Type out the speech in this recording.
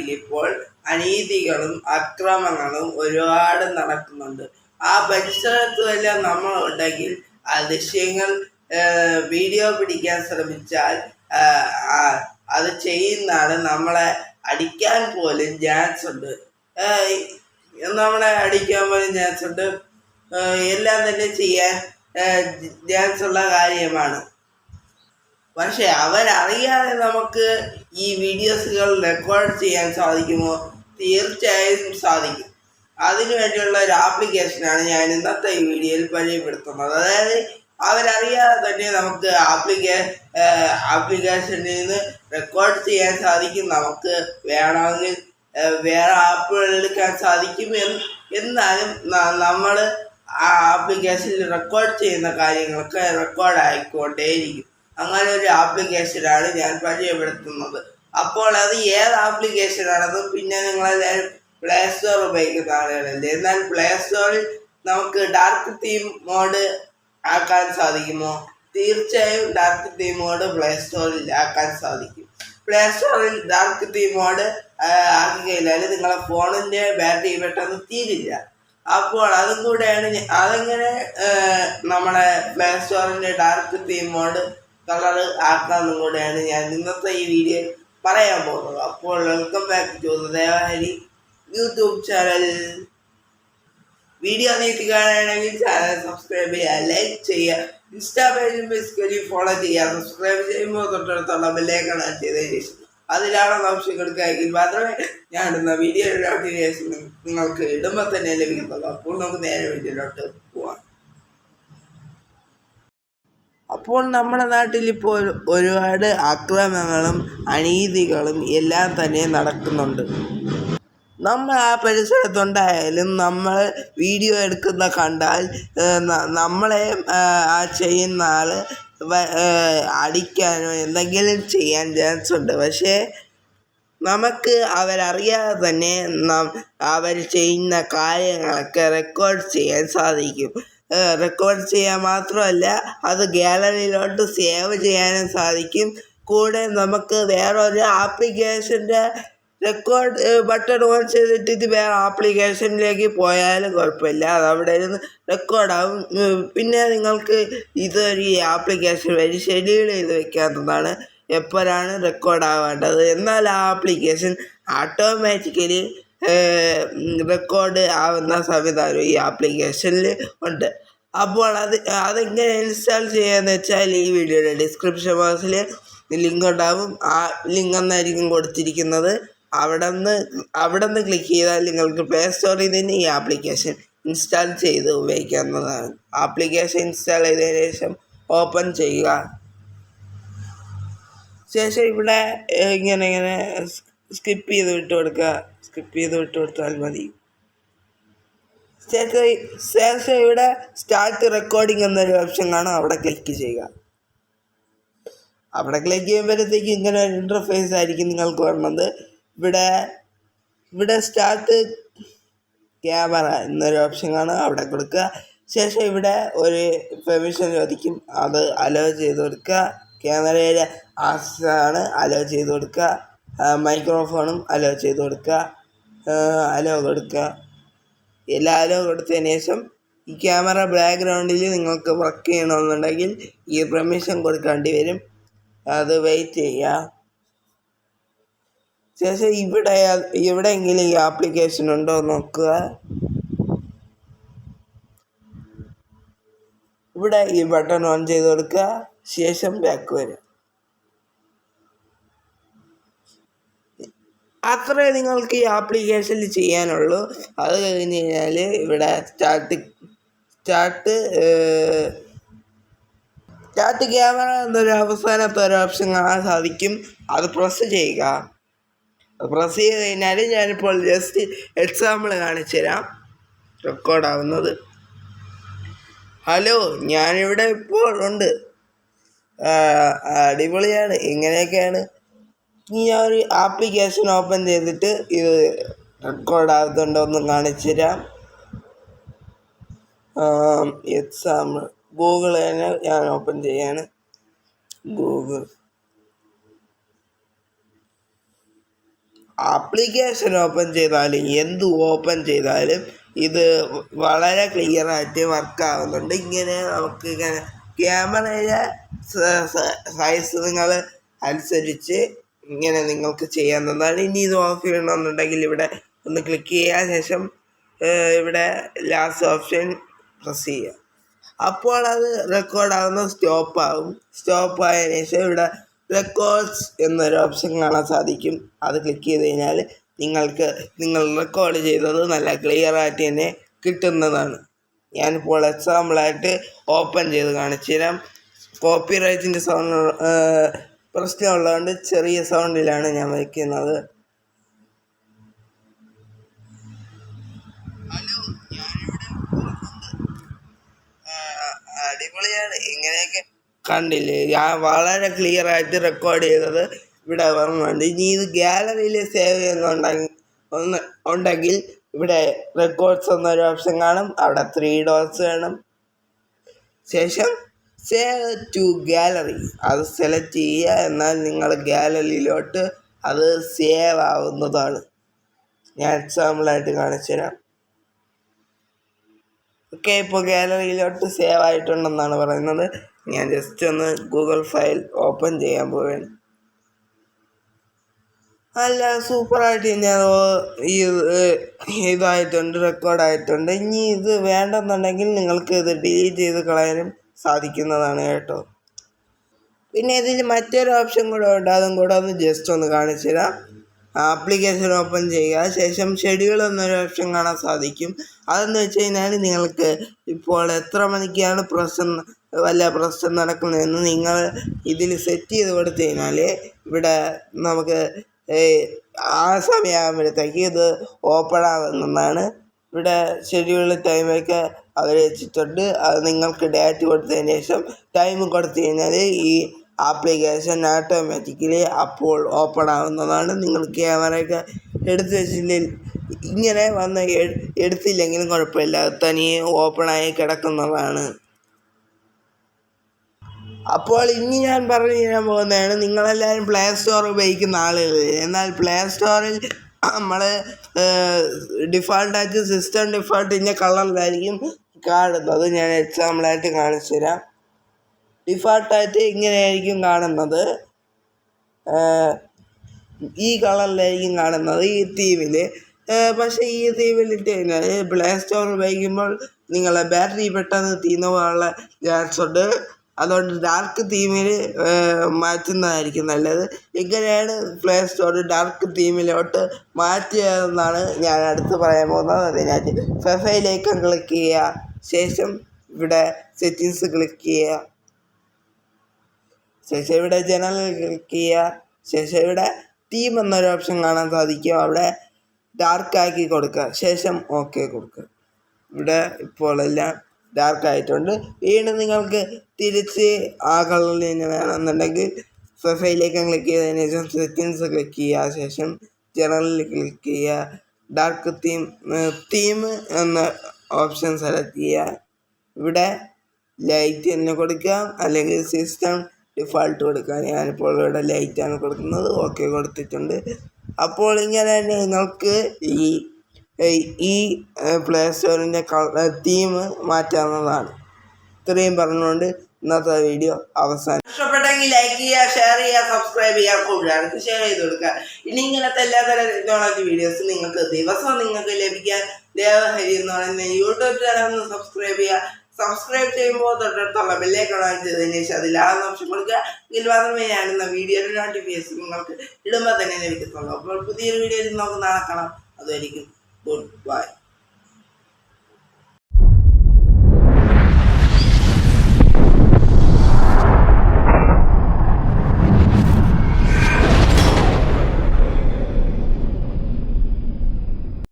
നാട്ടിൽ ഇപ്പോൾ അനീതികളും അക്രമങ്ങളും ഒരുപാട് നടക്കുന്നുണ്ട്. ആ പരിസരത്തുമെല്ലാം നമ്മൾ ഉണ്ടെങ്കിൽ ആ ദൃശ്യങ്ങൾ വീഡിയോ പിടിക്കാൻ ശ്രമിച്ചാൽ അത് ചെയ്യുന്ന ആൾ നമ്മളെ അടിക്കാൻ പോലും ചാൻസ് ഉണ്ട്. നമ്മളെ അടിക്കാൻ പോലും ചാൻസ് ഉണ്ട്. എല്ലാം തന്നെ ചെയ്യാൻ ചാൻസ് ഉള്ള കാര്യമാണ്. പക്ഷെ അവരറിയാതെ നമുക്ക് ഈ വീഡിയോസുകൾ റെക്കോർഡ് ചെയ്യാൻ സാധിക്കുമോ? തീർച്ചയായും സാധിക്കും. അതിനുവേണ്ടിയുള്ള ഒരു ആപ്ലിക്കേഷനാണ് ഞാൻ ഇന്നത്തെ ഈ വീഡിയോയിൽ പരിചയപ്പെടുത്തുന്നത്. അതായത് അവരറിയാതെ തന്നെ നമുക്ക് ആപ്ലിക്കേ ആപ്ലിക്കേഷനിൽ നിന്ന് റെക്കോർഡ് ചെയ്യാൻ സാധിക്കും. നമുക്ക് വേണമെങ്കിൽ വേറെ ആപ്പുകൾ എടുക്കാൻ സാധിക്കും എന്ന് എന്നാലും നമ്മൾ ആ ആപ്ലിക്കേഷനിൽ റെക്കോർഡ് ചെയ്യുന്ന കാര്യങ്ങളൊക്കെ റെക്കോർഡ് ആയിക്കൊണ്ടേയിരിക്കും. അങ്ങനെ ഒരു ആപ്ലിക്കേഷനാണ് ഞാൻ പരിചയപ്പെടുത്തുന്നത്. അപ്പോൾ അത് ഏത് ആപ്ലിക്കേഷനാണെന്നും പിന്നെ നിങ്ങളെല്ലാവരും പ്ലേ സ്റ്റോർ ഉപയോഗിക്കുന്ന ആളുകളല്ലേ? എന്നാൽ പ്ലേ സ്റ്റോറിൽ നമുക്ക് ഡാർക്ക് തീം മോഡ് ആക്കാൻ സാധിക്കുമോ? തീർച്ചയായും ഡാർക്ക് തീം മോഡ് പ്ലേ സ്റ്റോറിൽ ആക്കാൻ സാധിക്കും. പ്ലേ സ്റ്റോറിൽ ഡാർക്ക് തീം മോഡ് ആക്കി കഴിഞ്ഞാൽ നിങ്ങളുടെ ഫോണിന്റെ ബാറ്ററി പെട്ടെന്ന് തീരില്ല. അപ്പോൾ അതും കൂടെയാണ് അതെങ്ങനെ നമ്മുടെ പ്ലേ സ്റ്റോറിന്റെ ഡാർക്ക് തീം മോഡ് കളർ ആക്കാമെന്നും കൂടെയാണ് ഞാൻ ഇന്നത്തെ ഈ വീഡിയോ പറയാൻ പോകുന്നത്. അപ്പോൾ welcome back to Devahari YouTube channel video നീട്ടി കാണുകയാണെങ്കിൽ ചാനൽ സബ്സ്ക്രൈബ് ചെയ്യുക ലൈക്ക് ചെയ്യുക ഇൻസ്റ്റാ പേജും ബേസിക്കലി ഫോളോ ചെയ്യുക. സബ്സ്ക്രൈബ് ചെയ്യുമ്പോൾ തൊട്ടടുത്തുള്ള ബെല്ലേക്കാണ് ചെയ്തതിന് ശേഷം അതിലാണ് ഓപ്ഷൻ കൊടുക്കുകയെങ്കിൽ മാത്രമേ ഞാൻ ഇടുന്ന വീഡിയോ നോട്ടിഫിക്കേഷൻ നിങ്ങൾക്ക് ഇടുമ്പോൾ തന്നെ ലഭിക്കുന്നുള്ളൂ അപ്പോൾ നമുക്ക് നേരെ വീഡിയോയിലോട്ട് അപ്പോൾ നമ്മുടെ നാട്ടിൽ ഇപ്പോൾ ഒരുപാട് അക്രമങ്ങളും അനീതികളും എല്ലാം തന്നെ നടക്കുന്നുണ്ട്. നമ്മൾ ആ പരിസരത്തുണ്ടായാലും നമ്മൾ വീഡിയോ എടുക്കുന്ന കണ്ടാൽ നമ്മളെ ആ ചെയ്യുന്ന ആൾ അടിക്കാനോ എന്തെങ്കിലും ചെയ്യാൻ ചാൻസ് ഉണ്ട്. പക്ഷേ നമുക്ക് അവരറിയാതെ തന്നെ അവർ ചെയ്യുന്ന കാര്യങ്ങളൊക്കെ റെക്കോർഡ് ചെയ്യാൻ സാധിക്കും. റെക്കോർഡ് ചെയ്യാൻ മാത്രമല്ല അത് ഗാലറിയിലോട്ട് സേവ് ചെയ്യാനും സാധിക്കും. കൂടെ നമുക്ക് വേറെ ഒരു ആപ്ലിക്കേഷന്റെ റെക്കോർഡ് ബട്ടൺ ഓൺ ചെയ്തിട്ട് ഇത് വേറെ ആപ്ലിക്കേഷനിലേക്ക് പോയാലും കുഴപ്പമില്ല. അത് അവിടെ ഇരുന്ന് റെക്കോർഡാവും പിന്നെ നിങ്ങൾക്ക് ഇതൊരു ആപ്ലിക്കേഷൻ വഴി ഷെഡ്യൂൾ ചെയ്ത് വെക്കാവുന്നതാണ്. എപ്പോഴാണ് റെക്കോർഡ് ആവേണ്ടത്? എന്നാൽ ആ ആപ്ലിക്കേഷൻ ഓട്ടോമാറ്റിക്കലി റെക്കോർഡ് ആവുന്ന സംവിധാനം ഈ ആപ്ലിക്കേഷനിൽ ഉണ്ട്. അപ്പോൾ അത് അതെങ്ങനെ ഇൻസ്റ്റാൾ ചെയ്യാന്ന് വെച്ചാൽ ഈ വീഡിയോയുടെ ഡിസ്ക്രിപ്ഷൻ ബോക്സിൽ ലിങ്ക് ഉണ്ടാവും. ആ ലിങ്ക് എന്നായിരിക്കും കൊടുത്തിരിക്കുന്നത്. അവിടെ നിന്ന് അവിടെ നിന്ന് ക്ലിക്ക് ചെയ്താൽ നിങ്ങൾക്ക് പ്ലേ സ്റ്റോറിൽ നിന്ന് ഈ ആപ്ലിക്കേഷൻ ഇൻസ്റ്റാൾ ചെയ്ത് ഉപയോഗിക്കാവുന്നതാണ്. ആപ്ലിക്കേഷൻ ഇൻസ്റ്റാൾ ചെയ്തതിന് ശേഷം ഓപ്പൺ ചെയ്യുക. ശേഷം ഇവിടെ ഇങ്ങനെ ഇങ്ങനെ സ്കിപ്പ് ചെയ്ത് വിട്ട് കൊടുക്കുക സ്കിപ്പ് ചെയ്ത് വിട്ട് കൊടുത്താൽ മതി. ശേഷം ഇവിടെ സ്റ്റാർട്ട് റെക്കോർഡിംഗ് എന്നൊരു ഓപ്ഷൻ കാണാം. അവിടെ ക്ലിക്ക് ചെയ്യുക. അവിടെ ക്ലിക്ക് ചെയ്യുമ്പോഴത്തേക്ക് ഇങ്ങനെ ഒരു ഇന്റർഫേസ് ആയിരിക്കും നിങ്ങൾക്ക് വരുന്നത് ഇവിടെ ഇവിടെ സ്റ്റാർട്ട് ക്യാമറ എന്നൊരു ഓപ്ഷൻ കാണാം. അവിടെ കൊടുക്കുക. ശേഷം ഇവിടെ ഒരു പെർമിഷൻ ചോദിക്കും. അത് അലോ ചെയ്ത് കൊടുക്കുക. ക്യാമറയുടെ ആണ് അലോ ചെയ്ത് കൊടുക്കുക. മൈക്രോഫോണും അലോ ചെയ്ത് കൊടുക്കുക. അലോ കൊടുക്കുക. എല്ലാ അലോ കൊടുത്തതിന് ശേഷം ഈ ക്യാമറ ബാക്ക്ഗ്രൗണ്ടിൽ നിങ്ങൾക്ക് വർക്ക് ചെയ്യണമെന്നുണ്ടെങ്കിൽ ഈ പെർമിഷൻ കൊടുക്കേണ്ടി വരും. അത് വെയിറ്റ് ചെയ്യുക. ശേഷം ഇവിടെ എവിടെയെങ്കിലും ഈ ആപ്ലിക്കേഷൻ ഉണ്ടോ നോക്കുക. ഇവിടെ ഈ ബട്ടൺ ഓൺ ചെയ്ത് കൊടുക്കുക. ശേഷം ബാക്ക് വരിക അത്രേ നിങ്ങൾക്ക് ഈ ആപ്ലിക്കേഷനിൽ ചെയ്യാനുള്ളൂ. അത് കഴിഞ്ഞ് കഴിഞ്ഞാൽ ഇവിടെ സ്റ്റാർട്ട് സ്റ്റാർട്ട് സ്റ്റാർട്ട് ക്യാമറ എന്നൊരു അവസാനത്തെ ഒരു ഓപ്ഷൻ കാണാൻ സാധിക്കും. അത് പ്രസ് ചെയ്യുക. പ്രസ് ചെയ്ത് കഴിഞ്ഞാൽ ഞാനിപ്പോൾ ജസ്റ്റ് എക്സാമ്പിൾ കാണിച്ചു തരാം. റെക്കോർഡാവുന്നത് ഹലോ ഞാനിവിടെ ഇപ്പോൾ ഉണ്ട്. അടിപൊളിയാണ്. ഇങ്ങനെയൊക്കെയാണ്. ഞാൻ ഒരു ആപ്ലിക്കേഷൻ ഓപ്പൺ ചെയ്തിട്ട് ഇത് റെക്കോർഡ് ആകുന്നുണ്ടോ എന്ന് കാണിച്ചു തരാം. എക്സാമ്പിൾ ഗൂഗിൾ തന്നെ ഞാൻ ഓപ്പൺ ചെയ്യാണ്. ഗൂഗിൾ ആപ്ലിക്കേഷൻ ഓപ്പൺ ചെയ്താലും എന്ത് ഓപ്പൺ ചെയ്താലും ഇത് വളരെ ക്ലിയറായിട്ട് വർക്ക് ആവുന്നുണ്ട്. ഇങ്ങനെ നമുക്ക് ഇങ്ങനെ ക്യാമറയുടെ സൈസ് നിങ്ങൾ അനുസരിച്ച് ഇങ്ങനെ നിങ്ങൾക്ക് ചെയ്യാൻ ചെയ്യാവുന്നതാണ് ഇനി ഇത് ഓഫ് ചെയ്യണമെന്നുണ്ടെങ്കിൽ ഇവിടെ ഒന്ന് ക്ലിക്ക് ചെയ്യുക ശേഷം ഇവിടെ ലാസ്റ്റ് ഓപ്ഷൻ പ്രസ് ചെയ്യുക അപ്പോൾ അത് റെക്കോർഡാകുന്ന സ്റ്റോപ്പാകും സ്റ്റോപ്പ് ആവും. സ്റ്റോപ്പ് ആയതിനു ശേഷം ഇവിടെ റെക്കോർഡ്സ് എന്നൊരു ഓപ്ഷൻ കാണാൻ സാധിക്കും. അത് ക്ലിക്ക് ചെയ്ത് കഴിഞ്ഞാൽ നിങ്ങൾക്ക് നിങ്ങൾ റെക്കോർഡ് ചെയ്തത് നല്ല ക്ലിയർ ആയിട്ട് തന്നെ കിട്ടുന്നതാണ്. ഞാനിപ്പോൾ എക്സാമ്പിളായിട്ട് ഓപ്പൺ ചെയ്ത് കാണിച്ചു തരാം കോപ്പി റൈറ്റിന്റെ പ്രശ്നമുള്ളതുകൊണ്ട് ചെറിയ സൗണ്ടിലാണ് ഞാൻ വയ്ക്കുന്നത്. ഹലോ അടിപൊളിയാണ്. ഇങ്ങനെയൊക്കെ കണ്ടില്ലേ? ഞാൻ വളരെ ക്ലിയർ ആയിട്ട് റെക്കോർഡ് ചെയ്തത് ഇവിടെ വരുന്നുണ്ട് ഇനി ഇത് ഗാലറിയിൽ സേവ് ചെയ്യുന്നുണ്ടെങ്കിൽ ഒന്ന് ഉണ്ടെങ്കിൽ ഇവിടെ റെക്കോർഡ്സ് എന്നൊരു ഓപ്ഷൻ കാണും. അവിടെ ത്രീ ഡോട്ട്സ് വേണം. ശേഷം സേവ് ടു ഗാലറി അത് സെലക്ട് ചെയ്യുക എന്നാൽ നിങ്ങൾ ഗാലറിയിലോട്ട് അത് സേവ് ആവുന്നതാണ്. ഞാൻ എക്സാമ്പിളായിട്ട് കാണിച്ചു തരാം ഓക്കെ ഇപ്പോൾ ഗാലറിയിലോട്ട് സേവ് ആയിട്ടുണ്ടെന്നാണ് പറയുന്നത്. ഞാൻ ജസ്റ്റ് ഒന്ന് ഗൂഗിൾ ഫയൽ ഓപ്പൺ ചെയ്യാൻ പോവുകയാണ്. അല്ല സൂപ്പറായിട്ട് ഞാൻ ഈ ഇതായിട്ടുണ്ട് റെക്കോർഡായിട്ടുണ്ട് ഇനി ഇത് വേണ്ടെന്നുണ്ടെങ്കിൽ നിങ്ങൾക്ക് ഇത് ഡിലീറ്റ് ചെയ്ത് കളയാനും സാധിക്കുന്നതാണ് കേട്ടോ. പിന്നെ ഇതിൽ മറ്റൊരു ഓപ്ഷൻ കൂടെ ഉണ്ട്. അതും കൂടെ ഒന്ന് ജസ്റ്റ് ഒന്ന് കാണിച്ചു തരാം. ആപ്ലിക്കേഷൻ ഓപ്പൺ ചെയ്യുക. ശേഷം ഷെഡ്യൂൾ എന്നൊരു ഓപ്ഷൻ കാണാൻ സാധിക്കും. അതെന്ന് വെച്ച് കഴിഞ്ഞാൽ നിങ്ങൾക്ക് ഇപ്പോൾ എത്ര മണിക്കാണ് പ്രശ്നം വല്ല പ്രശ്നം നടക്കുന്നതെന്ന് നിങ്ങൾ ഇതിൽ സെറ്റ് ചെയ്ത് കൊടുത്തു കഴിഞ്ഞാൽ ഇവിടെ നമുക്ക് ആ സമയമാകുമ്പോഴത്തേക്ക് ഇത് ഓപ്പൺ ആകുന്നതാണ് ഇവിടെ ഷെഡ്യൂൾ ടൈമൊക്കെ അവർ വെച്ചിട്ടുണ്ട്. അത് നിങ്ങൾക്ക് ഡേറ്റ് കൊടുത്തതിന് ശേഷം ടൈം കൊടുത്തു കഴിഞ്ഞാൽ ഈ ആപ്ലിക്കേഷൻ ഓട്ടോമാറ്റിക്കലി അപ്പോൾ ഓപ്പൺ ആവുന്നതാണ്. നിങ്ങൾ ക്യാമറയൊക്കെ എടുത്തു വെച്ചില്ലെങ്കിൽ ഇങ്ങനെ വന്ന് എടുത്തില്ലെങ്കിലും കുഴപ്പമില്ല. തനിയെ ഓപ്പണായി കിടക്കുന്നതാണ്. അപ്പോൾ ഇനി ഞാൻ പറഞ്ഞു തരാൻ പോകുന്നതാണ് നിങ്ങളെല്ലാവരും പ്ലേ സ്റ്റോർ ഉപയോഗിക്കുന്ന ആളുകൾ. എന്നാൽ പ്ലേ സ്റ്റോറിൽ നമ്മൾ ഡിഫാൾട്ടായിട്ട് സിസ്റ്റം ഡിഫാൾട്ടിന്റെ കളറിലായിരിക്കും കാണുന്നത് ഞാൻ എക്സാമ്പിളായിട്ട് കാണിച്ചു തരാം. ഡിഫാൾട്ടായിട്ട് ഇങ്ങനെയായിരിക്കും കാണുന്നത്. ഈ കളറിലായിരിക്കും കാണുന്നത് ഈ തീമിൽ പക്ഷേ ഈ തീമിൽ പ്ലേ സ്റ്റോർ ഉപയോഗിക്കുമ്പോൾ നിങ്ങളെ ബാറ്ററി പെട്ടെന്ന് തീർന്നു പോകാനുള്ള ചാൻസ് ഉണ്ട്. അതുകൊണ്ട് ഡാർക്ക് തീമിൽ മാറ്റുന്നതായിരിക്കും നല്ലത്. ഇങ്ങനെയാണ് പ്ലേ സ്റ്റോർ ഡാർക്ക് തീമിലോട്ട് മാറ്റിയതെന്നാണ് ഞാൻ അടുത്ത് പറയാൻ പോകുന്നത്. അതിനകത്ത് ഫെഫയിലേക്ക് ക്ലിക്ക് ചെയ്യുക. ശേഷം ഇവിടെ സെറ്റിങ്സ് ക്ലിക്ക് ചെയ്യുക. ശേഷം ഇവിടെ ജനറൽ ക്ലിക്ക് ചെയ്യുക. ശേഷം ഇവിടെ തീം എന്നൊരു ഓപ്ഷൻ കാണാൻ സാധിക്കും. അവിടെ ഡാർക്ക് ആക്കി കൊടുക്കുക. ശേഷം ഓക്കെ കൊടുക്കുക. ഇവിടെ ഇപ്പോൾ എല്ലാം ഡാർക്ക് ആയിട്ടുണ്ട്. വീണ്ടും നിങ്ങൾക്ക് തിരിച്ച് ആ കളറിൽ വേണമെന്നുണ്ടെങ്കിൽ പ്രൊഫൈലേക്ക് ക്ലിക്ക് ചെയ്തതിന് ശേഷം സെറ്റിങ്സ് ക്ലിക്ക് ചെയ്യുക. ശേഷം ജനറലിൽ ക്ലിക്ക് ചെയ്യുക. ഡാർക്ക് തീം തീം എന്ന ഓപ്ഷൻ സെലക്ട് ചെയ്യുക. ഇവിടെ ലൈറ്റ് തന്നെ കൊടുക്കാം അല്ലെങ്കിൽ സിസ്റ്റം ഡിഫാൾട്ട് കൊടുക്കാം ഞാനിപ്പോൾ ഇവിടെ ലൈറ്റാണ് കൊടുക്കുന്നത്. ഓക്കെ കൊടുത്തിട്ടുണ്ട്. അപ്പോൾ ഇങ്ങനെ നിങ്ങൾക്ക് ഈ ഈ പ്ലേ സ്റ്റോറിന്റെ തീം മാറ്റാവുന്നതാണ്. ഇത്രയും പറഞ്ഞുകൊണ്ട് ഇന്നത്തെ വീഡിയോ അവസാനം. ഇഷ്ടപ്പെട്ടെങ്കിൽ ലൈക്ക് ചെയ്യുക ഷെയർ ചെയ്യുക സബ്സ്ക്രൈബ് ചെയ്യുക കൂടുതലാൾക്ക് ഷെയർ ചെയ്ത് കൊടുക്കുക. ഇനി ഇങ്ങനത്തെ എല്ലാ തരം ടെക്നോളജി വീഡിയോസ് നിങ്ങൾക്ക് ദിവസവും നിങ്ങൾക്ക് ലഭിക്കാൻ ദേവഹരി എന്ന് പറയുന്ന യൂട്യൂബ് ചാനൽ ഒന്ന് സബ്സ്ക്രൈബ് ചെയ്യുക. സബ്സ്ക്രൈബ് ചെയ്യുമ്പോൾ തൊട്ടടുത്തുള്ള ബെല്ലേക്ക് കാണാൻ ചെയ്തതിന് ശേഷം അതിൽ ആണെന്ന് ഓപ്ഷൻ കൊടുക്കുക. എങ്കിൽ മാത്രമേ ഞാനിന്ന് വീഡിയോയുടെ നോട്ടിഫിക്കേഷൻ നിങ്ങൾക്ക് ഇടുമ്പോൾ തന്നെ ലഭിക്കത്തുള്ളൂ. അപ്പോൾ പുതിയൊരു വീഡിയോയിൽ നമുക്ക് ആക്കണം അതായിരിക്കും ഗുഡ് ബൈ